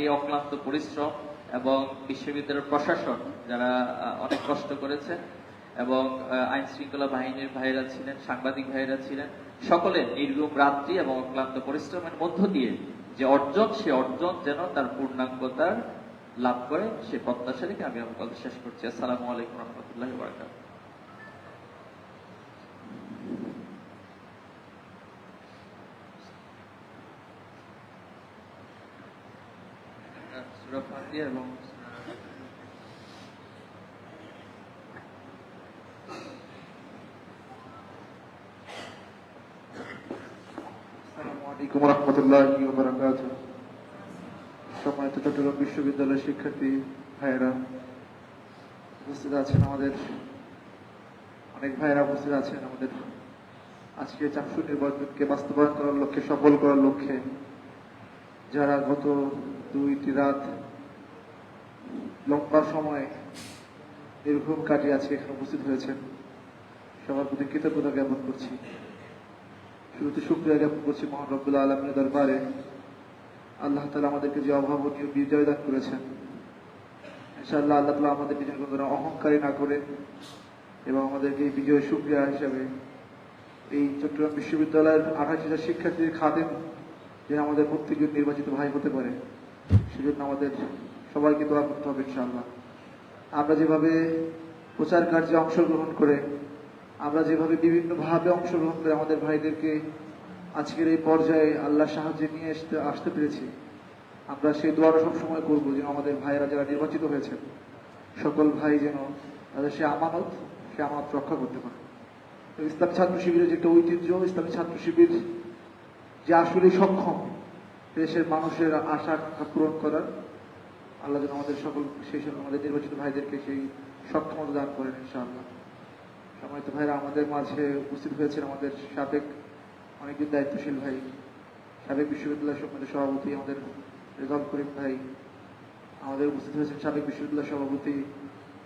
এই অক্লান্ত পরিশ্রম এবং বিশ্ববিদ্যালয়ের প্রশাসন যারা অনেক কষ্ট করেছে এবং আইন শৃঙ্খলা বাহিনীর ভাইরা ছিলেন, সাংবাদিক ভাইরা ছিলেন, সকলে নির্গুম রাত্রি এবং অক্লান্ত পরিশ্রমের মধ্য দিয়ে যে অর্জন, সে অর্জন যেন তার পূর্ণাঙ্গতার লাভ করে, সে প্রত্যাশা রেখে আমি আমার কথা শেষ করছি। আসসালামু আলাইকুম রহমতুল্লাহ চট্টগ্রাম বিশ্ববিদ্যালয়ের শিক্ষার্থী, ভাইয়েরা, উপস্থিত আছেন আমাদের, অনেক ভাইয়েরা উপস্থিত আছেন আমাদের। আজকে চাকসু নির্বাচনকে বাস্তবায়ন করার লক্ষ্যে, সফল করার লক্ষ্যে যারা গত দুইটি রাত লম্বা সময় নির্ঘুম কাটিয়ে আজকে এখানে উপস্থিত হয়েছেন, সবার প্রতি কৃতজ্ঞতা জ্ঞাপন করছি। শুরুতে শুক্রিয়া জ্ঞাপন করছি মহান আলমের দরবারে। আল্লাহ তালা আমাদেরকে যে অভাবনীয় বিজয় দান করেছেন, ইনশাআল্লাহ আল্লাহ তালা আমাদের নিজের কোনো অহংকারী না করে এবং আমাদেরকে এই বিজয় শুক্রিয়া হিসাবে এই চট্টগ্রাম বিশ্ববিদ্যালয়ের আঠাশ হাজার শিক্ষার্থীর খাদেম যেন আমাদের প্রত্যেকজন নির্বাচিত ভাই হতে পারে, সেজন্য আমাদের সবাইকে দোয়া করতে হবে ইনশাআল্লাহ। আমরা যেভাবে প্রচার কার্যে অংশগ্রহণ করে, আমরা যেভাবে বিভিন্নভাবে অংশগ্রহণ করে আমাদের ভাইদেরকে আজকের এই পর্যায়ে আল্লাহ সাহায্যে নিয়ে আসতে আসতে পেরেছি, আমরা সেই দোয়াটা সবসময় করব যেন আমাদের ভাইয়েরা যারা নির্বাচিত হয়েছেন, সকল ভাই যেন তাদের সে আমানত সে আমানত রক্ষা করতে পারে। ইসলামী ছাত্র শিবিরের যে একটা ঐতিহ্য, ইসলামী ছাত্র শিবির যে আসলে সক্ষম দেশের মানুষের আশা পূরণ করার। আল্লাহ যেন আমাদের সকল, সেই সকল আমাদের নির্বাচিত ভাইদেরকে সেই সক্ষমতা দান করেন ইনশাআল্লাহ। সম্মানিত ভাইরা, আমাদের মাঝে উপস্থিত হয়েছেন আমাদের সাবেক অনেকদিন দায়িত্বশীল ভাই। সাবেক বিশ্ববিদ্যালয় সমিতির সভাপতি আমাদের রেজাল করিম ভাই। আমাদের উপস্থিত হয়েছেন সাবেক বিশ্ববিদ্যালয় সভাপতি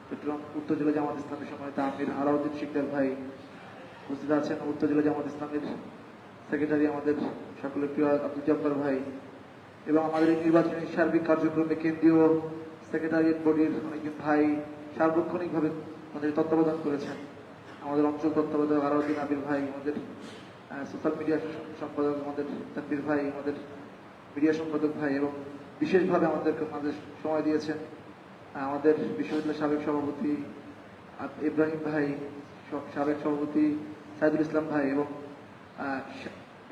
চট্টগ্রাম উত্তর জেলা জামাত ইসলামের সম্মানিত আমির আলাউদ্দিন শিকদার ভাই। উপস্থিত আছেন উত্তর জেলা জামাত ইসলামের সেক্রেটারি আমাদের সকলের প্রিয় আব্দুল জব্বার ভাই এবং আমাদের নির্বাচনী সার্বিক কার্যক্রমে কেন্দ্রীয় সেক্রেটারিয়েট বডির অনেকজন ভাই সার্বক্ষণিকভাবে আমাদের তত্ত্বাবধান করেছেন। আমাদের অঞ্চল তত্ত্বাবধায়ক আলাউদ্দিন আবির ভাই, আমাদের সোশ্যাল মিডিয়া সম্পাদক আমাদের তানবির ভাই, আমাদের মিডিয়া সম্পাদক ভাই এবং বিশেষভাবে আমাদেরকে আমাদের সময় দিয়েছেন আমাদের বিশ্ববিদ্যালয়ের সাবেক সভাপতি ইব্রাহিম ভাই সব- সাবেক সভাপতি সাইদুল ইসলাম ভাই এবং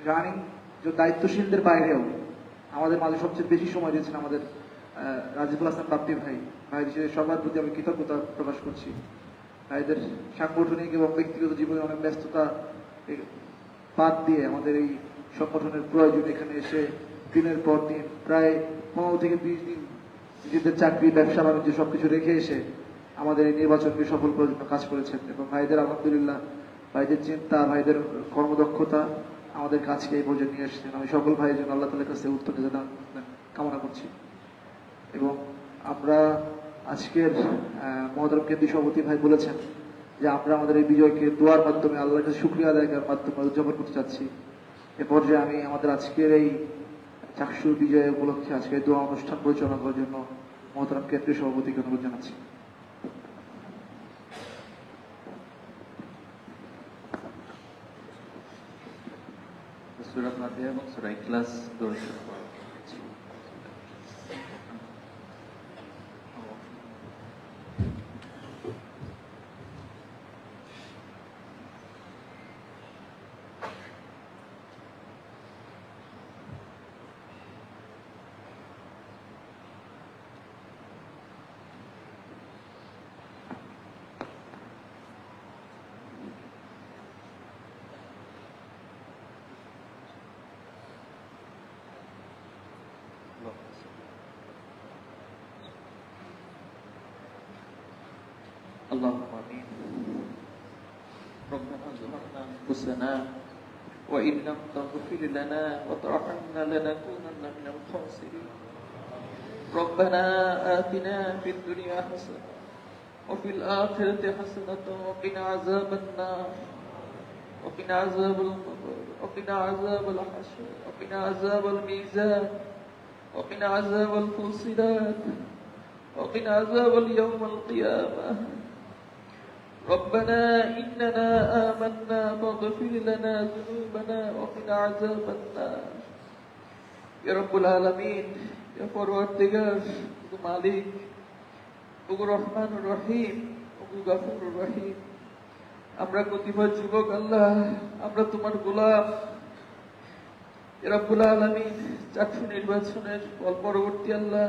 রানিং দায়িত্বশীলদের বাইরেও আমাদের মাঝে সবচেয়ে বেশি সময় দিয়েছেন আমাদের রাজিবুল হাসান বাপ্পি ভাই। ভাই হিসেবে সবার প্রতি আমি কৃতজ্ঞতা প্রকাশ করছি। ভাইদের সাংগঠনিক এবং ব্যক্তিগত জীবনে অনেক ব্যস্ততা বাদ দিয়ে আমাদের এই সংগঠনের প্রয়োজন এখানে এসে দিনের পর দিন প্রায় পনেরো থেকে বিশ দিন নিজেদের চাকরি, ব্যবসা, বাণিজ্য সবকিছু রেখে এসে আমাদের এই নির্বাচনকে সফল করার জন্য কাজ করেছেন এবং ভাইদের আলহামদুলিল্লাহ ভাইদের চিন্তা ভাইদের কর্মদক্ষতা আমাদের কাজকে এই পর্যায়ে নিয়ে এসেছেন। আমি সকল ভাইয়ের জন্য আল্লাহ তালের কাছে উত্তর জানা কামনা করছি। এবং আমরা আজকের আহ, কেন্দ্রীয় সভাপতি ভাই বলেছেন যে আমরা আমাদের এই বিজয়কে দোয়ার মাধ্যমে আল্লাহর কাছে শুক্রিয়া আদায় করার মাধ্যমে উদযাপন করতে চাচ্ছি। এ পর্যায়ে আমি আমাদের আজকের এই চাকসুর বিজয় উপলক্ষে আজকে দোয়া অনুষ্ঠান পরিচালনা করার জন্য মহতরম কেন্দ্রীয় সভাপতিকে অনুরোধ জানাচ্ছি। সূরা ফাতিহা এবং সুরা ইখলাস দর্শন শুরু اللهم امين ربنا ظلمنا أنفسنا وإن لم تغفر لنا وترحمنا لنكونن من الخاسرين. ربنا آتنا في الدنيا حسنة وفي الآخرة حسنة وقنا عذاب النار. وقنا عذاب القبر وقنا عذاب الحشر وقنا عذاب الميزان وقنا عذاب الفصلات وقنا عذاب اليوم القيامة. ربنا إننا آمنا فاغفر لنا ذنوبنا وقنا عذاب النار يا رب العالمين يا পরওয়ারদিগার ওগো মালিক ওগো রহমানুর রহিম ওগো গাফুরুর রহিম আমরা কতিপয় যুবক আল্লাহ আমরা তোমার গোলাম ইয়া রব্বুল আলামিন চাকরি নির্বাচনের ফল পরবর্তী আল্লাহ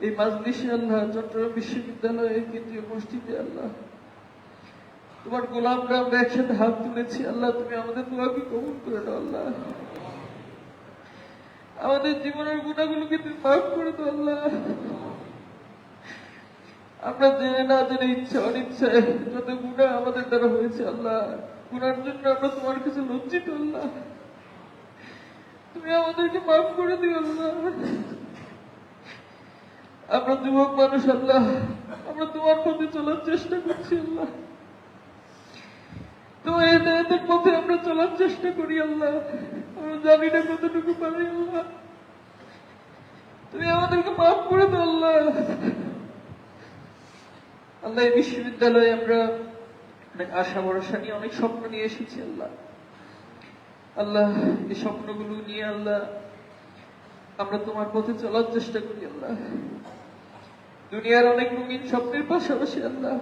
এই মাজলিসে আল্লাহ চট্টগ্রাম বিশ্ববিদ্যালয়ে কেন্দ্রীয় মসজিদে আল্লাহ তোমার গোলামরা আমরা একসাথে হাত তুলেছি, আল্লাহ, তুমি আমাদের দোয়াকে কবুল করে দাও আল্লাহ। আমাদের জীবনের গুণাগুলোকে তুমি মাফ করে দাও, আল্লাহ। আমরা জেনে না জেনে ইচ্ছা, অনিচ্ছায় যত গুণা আমাদের দ্বারা হয়েছে, আল্লাহ। গুণার জন্য আমরা তোমার কাছে লজ্জিত, আল্লাহ। তুমি আমাদেরকে মাফ করে দিও, আল্লাহ। আমরা যুবক মানুষ, আল্লাহ। আমরা তোমার পথে চলার চেষ্টা করছি, আল্লাহ। হেদায়তের পথে আমরা চলার চেষ্টা করি, আল্লাহ। আমরা জানি না কতটুকু পারি, আল্লাহ। তুমি আমাদেরকে মাফ করে দাও, আল্লাহ। আল্লাহ, এই বিশ্ববিদ্যালয়ে আমরা অনেক আশা ভরসা নিয়ে, অনেক স্বপ্ন নিয়ে এসেছি, আল্লাহ। আল্লাহ, এই স্বপ্নগুলো নিয়ে, আল্লাহ, আমরা তোমার পথে চলার চেষ্টা করি, আল্লাহ। দুনিয়ার অনেক রঙিন স্বপ্নের পাশাপাশি, আল্লাহ।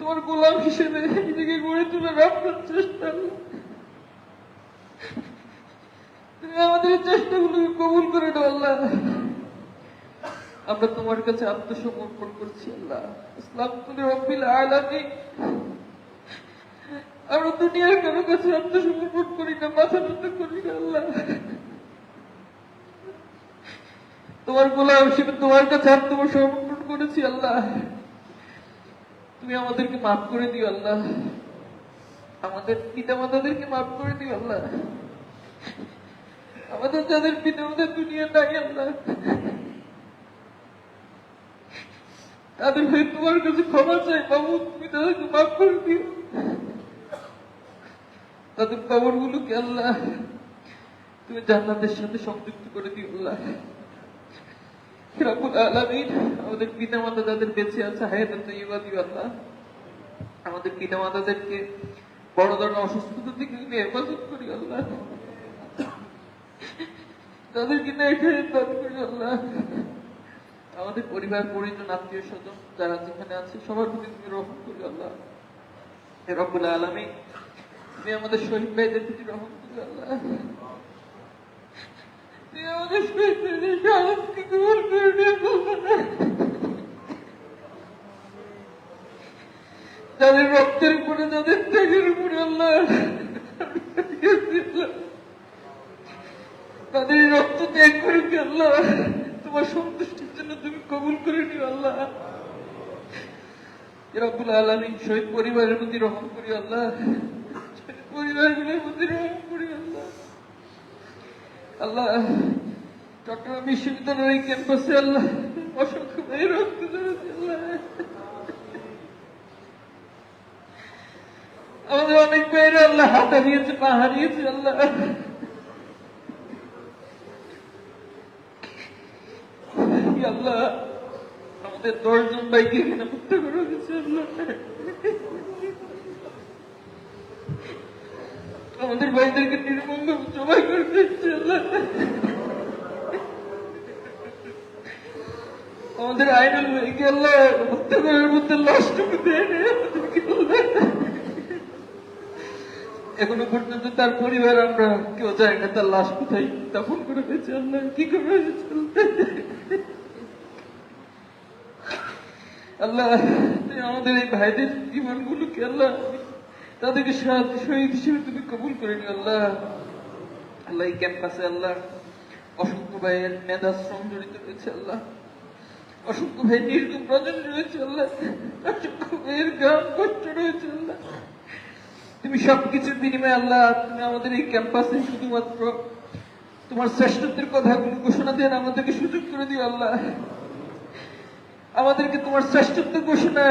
তোমার গোলাম হিসেবে নিজেকে গড়ে তোলার আপনার চেষ্টা। তুমি আমাদের চেষ্টাগুলোকে কবুল করে দাও আল্লাহ। আমরা তোমার কাছে আত্মসমর্পণ করছি, আল্লাহ। ইসলাম তুলে রব্বিল আলামিন। আমরা দুনিয়ার কারও কাছে আত্মসমর্পণ করি না, মাথা নত করি না, আল্লাহ। তোমার গোলাম হিসেবে তোমার কাছে আত্মসমর্পণ করেছি, আল্লাহ। তুমি আমাদেরকে মাফ করে দিও আল্লাহ। আমাদের পিতা মাতাদেরকে মাফ করে দিও আল্লাহ। আমাদের যাদের পিতা মাতা দুনিয়া নাই আল্লাহ। তাদের হয়ে তোমার কাছে ক্ষমা চাই বাবু তুমি তাদেরকে মাফ করে দিও। তাদের কবর গুলোকে আল্লাহ, তুমি জান্নাতের সাথে সংযুক্ত করে দিও আল্লাহ। রাবুল আলামিন আমাদের পিতা মাতা যাদের বেঁচে আছে হায়াত তৈবা দিও আল্লাহ। আমাদের পিতা মাতাদেরকে বড় ধরনের অসুস্থতা থেকে তুমি করি আল্লাহ। তাদেরকে না এখানে দান করি আল্লাহ। আমাদের পরিবার, পরিজন, আত্মীয় স্বজন যারা যেখানে আছে, সবার প্রতি তুমি রহম করি আল্লাহ। রব্বুল আলামিন, তুমি আমাদের শহীদ ভাইদের প্রতি রহম করি আল্লাহ তুমি আমাদের শহীদ ভাইদের শাহাদতকে কবুল করে নিও আল্লাহ। যাদের রক্তের উপরে যাদের ত্যাগের উপরে আল্লাহ। তাদের রক্ত ত্যাগ করে কি আল্লাহ তোমার সন্তুষ্টির জন্য তুমি কবুল করে নিও আল্লাহ রব্বুল আলমিন শহীদ পরিবারের প্রতি রহম করি আল্লাহ। শহীদ পরিবারগুলোর প্রতি রহম করি। আল্লাহ চট্টগ্রাম বিশ্ববিদ্যালয়ের ক্যাম্পাসে আল্লাহ অসংখ্য ভাই রক্ত আমাদের অনেক ভাইরা আল্লাহ হাত হারিয়েছে পা হারিয়েছে আল্লাহ। আল্লাহ, আমাদের দশজন ভাইকে এখানে হত্যা করা হয়েছে আল্লাহ। আমাদের ভাইদেরকে নির্মঙ্গ জবাই করে দিচ্ছে আমাদের আইনাল ভাইকে আল্লাহ হত্যা মধ্যে লাশটুকু দেয়। এখনও পর্যন্ত তার পরিবার আমরা কেউ জানি না তার লাশ কোথায় দাফন করে দিয়েছে আল্লাহ কি করে হয়েছে আল্লাহ? আল্লাহ আমাদের এই ভাইদের জীবনগুলোকে আল্লাহ তাদেরকে শহীদ হিসেবে তুমি কবুল করে নিও, আল্লাহ। আল্লাহ এই ক্যাম্পাসে, আল্লাহ। অসংখ্য ভাইয়ের মেধাশ্রম জড়িত রয়েছে, আল্লাহ। অসংখ্য ভাই নির্গুম রজন রয়েছে, আল্লাহ। ভাইয়ের গ্রাম কষ্ট রয়েছে, আল্লাহ। তুমি সবকিছুর বিনিময়ে, আল্লাহ, তুমি আমাদের এই ক্যাম্পাসে শুধুমাত্র তোমার শ্রেষ্ঠত্বের কথাগুলো ঘোষণা দেন আমাদেরকে সুযোগ করে দিও, আল্লাহ। আমাদেরকে তোমার শ্রেষ্ঠত্ব ঘোষণা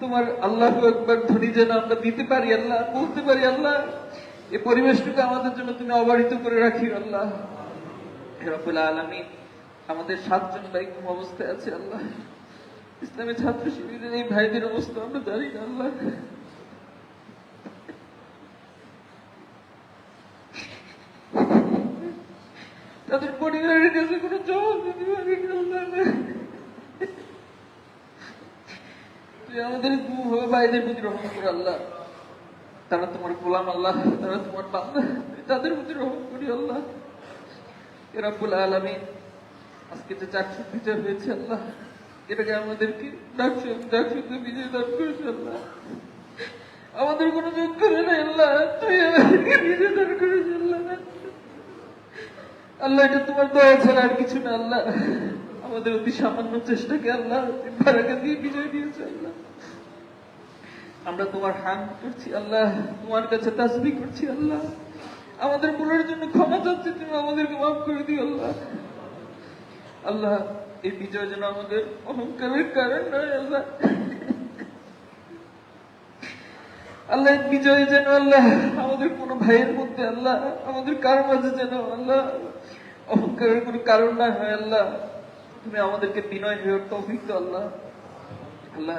তোমার আল্লাহ একবার ধ্বনি যেন আমরা দিতে পারি, আল্লাহ বলতে পারি, আল্লাহ। এই পরিবেশটুকু আমাদের জন্য তুমি অবারিত করে রাখি আল্লাহ। হে রব্বুল আমাদের সাতজন ভাই কোন অবস্থায় আছে, আল্লাহ। ইসলামী ছাত্র শিবিরের এই ভাইদের অবস্থা আমরা জানি না, আল্লাহ। তাদের পরিবারের কাছে কোনো জবাব দিতে পারি না আল্লাহ। আমাদের দু ভাইদের প্রতি রহম করে আল্লাহ। তারা তোমার গোলাম আল্লাহ, তারা তোমার বান্দা। তাদের প্রতি রহম করি আল্লাহ। এ রাব্বুল আলামিন, আজকে যে চাকরি বিচার হয়েছে আল্লাহ, এটাকে আমাদেরকে ডাকছে ডাকছে বিজয় দান করেছে আল্লাহ। আমাদের কোনো যোগ্য নেই আল্লাহ, তুই আমাদেরকে বিজয় দান করেছে আল্লাহ। আল্লাহ, এটা তোমার দয়া ছাড়া আর কিছু না আল্লাহ। আমাদের অতি সামান্য চেষ্টাকে আল্লাহ বারাকা দিয়ে বিজয় দিয়েছে আল্লাহ। আমরা তোমার হান করছি, আল্লাহ। তোমার কাছে তাসবি করছি, আল্লাহ। আমাদের ভুলের জন্য ক্ষমা চাচ্ছি, তুমি আমাদেরকে মাফ করে দিও, আল্লাহ। আল্লাহ, এই বিজয় যেন আমাদের অহংকারের কারণ নয়, আল্লাহ। আল্লাহ বিজয় যেন, আল্লাহ, আমাদের কোন ভাইয়ের মধ্যে, আল্লাহ, আমাদের কারও মাঝে যেন, আল্লাহ, অহংকারের কোনো কারণ না হয়, আল্লাহ। তুমি আমাদেরকে বিনয় হয়ে তৌফিক আল্লাহ। আল্লাহ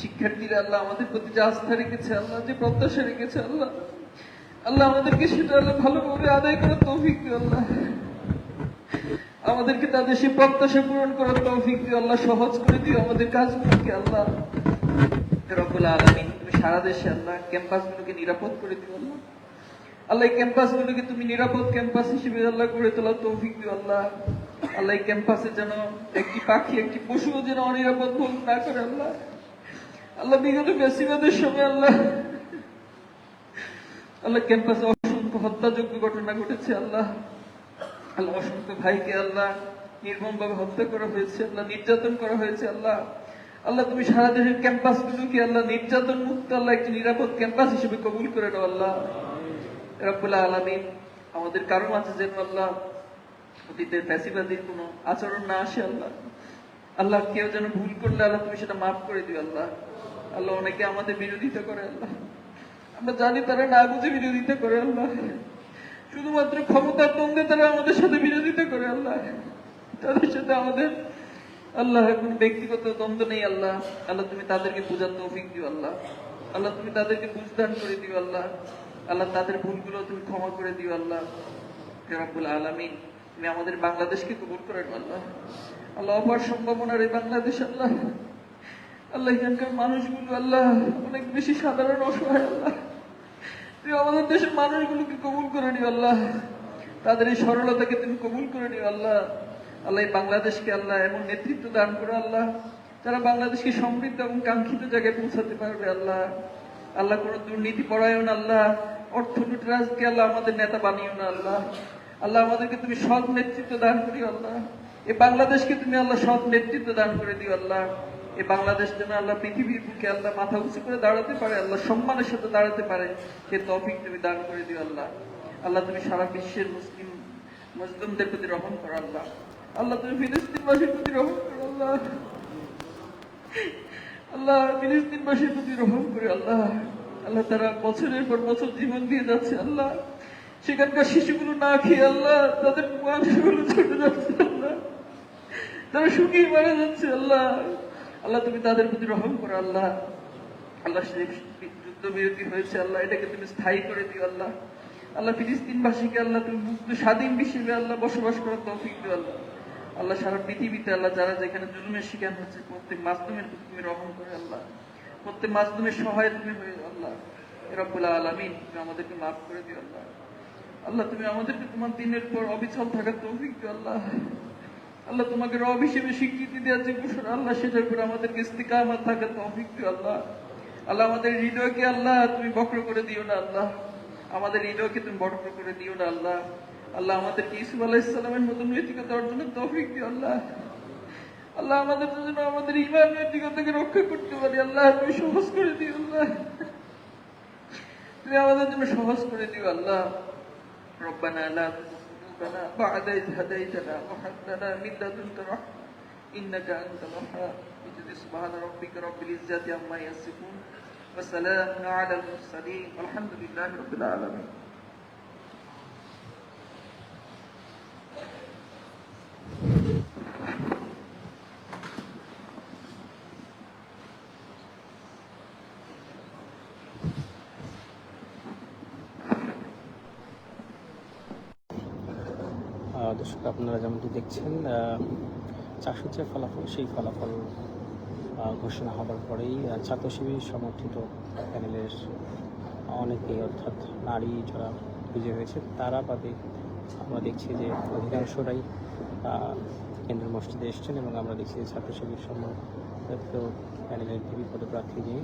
শিক্ষার্থীরা আল্লাহ আমাদের প্রতি যে আস্থা রেখেছে, আল্লাহ যে প্রত্যাশা রেখেছে, আল্লাহ আল্লাহ আমাদেরকে সেটা আল্লাহ ভালোভাবে আদায় করার তৌফিক দিও আল্লাহ। আমাদেরকে তাদের সেই প্রত্যাশা পূরণ করার তৌফিক দিও আল্লাহ, সহজ করে দিও আমাদের কাজগুলোকে আল্লাহ। রব্বুল আলামিন, তুমি সারা দেশে আল্লাহ ক্যাম্পাসগুলোকে নিরাপদ করে দিও আল্লাহ। আল্লাহ এই ক্যাম্পাসগুলোকে তুমি নিরাপদ ক্যাম্পাস হিসেবে আল্লাহ করে তোলার তৌফিক দিও আল্লাহ। আল্লাহ ক্যাম্পাসে যেন একটি পাখি, একটি পশুও যেন অনিরাপদ ভোগ না করে আল্লাহ। আল্লাহ বিগত বেশিবাদের সময় আল্লাহ আল্লাহ ক্যাম্পাসে অসংখ্য হত্যাযোগ্য ঘটনা ঘটেছে আল্লাহ। আল্লাহ অসংখ্য ভাইকে আল্লাহ নির্মম ভাবে হত্যা করা হয়েছে, আল্লাহ নির্যাতন করা হয়েছে আল্লাহ। আল্লাহ তুমি সারা দেশের ক্যাম্পাস গুলোকে আল্লাহ নির্যাতন মুক্ত, আল্লাহ একটি নিরাপদ ক্যাম্পাস হিসেবে কবুল করে দাও আল্লাহ। রব্বুল্লাহ আলমিন, আমাদের কারও মাঝে যেন আল্লাহ অতীতের ফ্যাসিবাদীর কোনো আচরণ না আসে আল্লাহ। আল্লাহ কেউ যেন ভুল করলে আল্লাহ তুমি সেটা মাফ করে দিও, আল্লাহ। আল্লাহ অনেকে আমাদের বিরোধিতা করে, আল্লাহ। আমরা জানি তারা না বুঝে বিরোধিতা করে, আল্লাহ। শুধুমাত্র ক্ষমতার দ্বন্দ্বে তারা আমাদের সাথে বিরোধিতা করে, আল্লাহ। তাদের সাথে আমাদের, আল্লাহ, কোন ব্যক্তিগত দ্বন্দ্ব নেই, আল্লাহ। আল্লাহ, তুমি তাদেরকে বোঝার তৌফিক দিও, আল্লাহ। আল্লাহ, তুমি তাদেরকে বুঝদান করে দিও, আল্লাহ। আল্লাহ, তাদের ভুলগুলো তুমি ক্ষমা করে দিও, আল্লাহ। রব্বুল আলামিন। তুমি আমাদের বাংলাদেশকে কবুল করে আল্লাহ আল্লাহ অপার সম্ভাবনার এই বাংলাদেশ, আল্লাহ। আল্লাহ এখানকার মানুষগুলো, আল্লাহ, অনেক বেশি সাধারণ অসহায়, আল্লাহ। তুমি আমাদের দেশের মানুষগুলোকে কবুল করে নিও, আল্লাহ। তাদের এই সরলতাকে তুমি কবুল করে নিও, আল্লাহ। আল্লাহ বাংলাদেশকে, আল্লাহ, এমন নেতৃত্ব দান করো, আল্লাহ, যারা বাংলাদেশকে সমৃদ্ধ এবং কাঙ্ক্ষিত জায়গায় পৌঁছাতে পারবে, আল্লাহ। আল্লাহ কোনো দুর্নীতি পরায়ণ, আল্লাহ। অর্থ লুটরাজকে, আল্লাহ, আমাদের নেতা বানিও না, আল্লাহ। আল্লাহ আমাদেরকে তুমি সৎ নেতৃত্ব দান করি আল্লাহ। এ বাংলাদেশকে তুমি আল্লাহ সৎ নেতৃত্ব দান করে দিও আল্লাহ। এই বাংলাদেশ যেন আল্লাহ পৃথিবীর বুকে আল্লাহ মাথা উঁচু করে দাঁড়াতে পারে, আল্লাহ সম্মানের সাথে দাঁড়াতে পারে, সে তফিক তুমি দান করে দিও আল্লাহ। আল্লাহ তুমি সারা বিশ্বের মুসলিম, মুসলিমদের প্রতি রহম করো আল্লাহ। আল্লাহ তুমি ফিলিস্তিনবাসীর প্রতি রহম করো আল্লাহ। আল্লাহ ফিলিস্তিনবাসীর প্রতি রহম করে আল্লাহ। আল্লাহ তারা বছরের পর বছর জীবন দিয়ে যাচ্ছে আল্লাহ। সেখানকার শিশুগুলো না খেয়ে আল্লাহ, তাদের মাংসগুলো ছোটে যাচ্ছে আল্লাহ। তারা শুকিয়ে মারা যাচ্ছে আল্লাহ। আল্লাহ, তুমি তাদের প্রতি রহম করো আল্লাহ। আল্লাহ যুদ্ধ বিরতি হয়েছে আল্লাহ, এটাকে তুমি স্থায়ী করে দিও আল্লাহ। আল্লাহ ফিলিস্তিন ফিলিস্তিনবাসীকে আল্লাহ, তুমি মুক্ত, স্বাধীন হিসেবে আল্লাহ বসবাস করার তৌফিক দিও আল্লাহ। আল্লাহ, সারা পৃথিবীতে আল্লাহ, যারা যেখানে জুলুমের শিকার হচ্ছে, প্রত্যেক মাসদুমের প্রতি তুমি রহম করে আল্লাহ। প্রত্যেক মাসদুমের সহায় তুমি হয়ে আল্লাহ। রব্বুল আলমিন, তুমি আমাদেরকে মাফ করে দিও আল্লাহ। আল্লাহ, তুমি আমাদেরকে তোমার দিনের পর অবিচল থাকার তৌফিক দিও, আল্লাহ। আল্লাহ, তোমাকে রব হিসেবে স্বীকৃতি দেওয়ার যে ঘোষণা, আল্লাহ, সেটার উপর আমাদেরকে ইস্তিকামাত থাকার তৌফিক দিও, আল্লাহ। আল্লাহ, আমাদের হৃদয়কে, আল্লাহ, তুমি বক্র করে দিও না, আল্লাহ। আমাদের হৃদয়কে তুমি বক্র করে দিও না, আল্লাহ। আল্লাহ, আমাদেরকে ইসুফ আল্লাহ ইসলামের মতন নৈতিকতা অর্জনের তৌফিক দিও, আল্লাহ। আল্লাহ, আমাদের জন্য আমাদের ইমান নৈতিকতাকে রক্ষা করতে পারি, আল্লাহ। তুমি সহজ করে দিও, আল্লাহ। তুমি আমাদের জন্য সহজ করে দিও, আল্লাহ। ربنا لا تزغ قلوبنا بعد إذ هديتنا وهب لنا من لدنك رحمة إنك أنت الوهاب اجد سبحان ربك رب العزة عما يصفون وسلام على المرسلين والحمد لله رب العالمين দর্শক, আপনারা যেমনটি দেখছেন যে ফলাফল, সেই ফলাফল ঘোষণা হবার পরেই ছাত্র শিবির সমর্থিত প্যানেলের অনেকেই অর্থাৎ নারী যারা বিজয় হয়েছে, তারা বাদে আমরা দেখছি যে অধিকাংশরাই কেন্দ্রীয় মসজিদে এসছেন এবং আমরা দেখছি যে ছাত্র শিবির সমর্থিত প্যানেলের ভিপি পদপ্রার্থী নিয়ে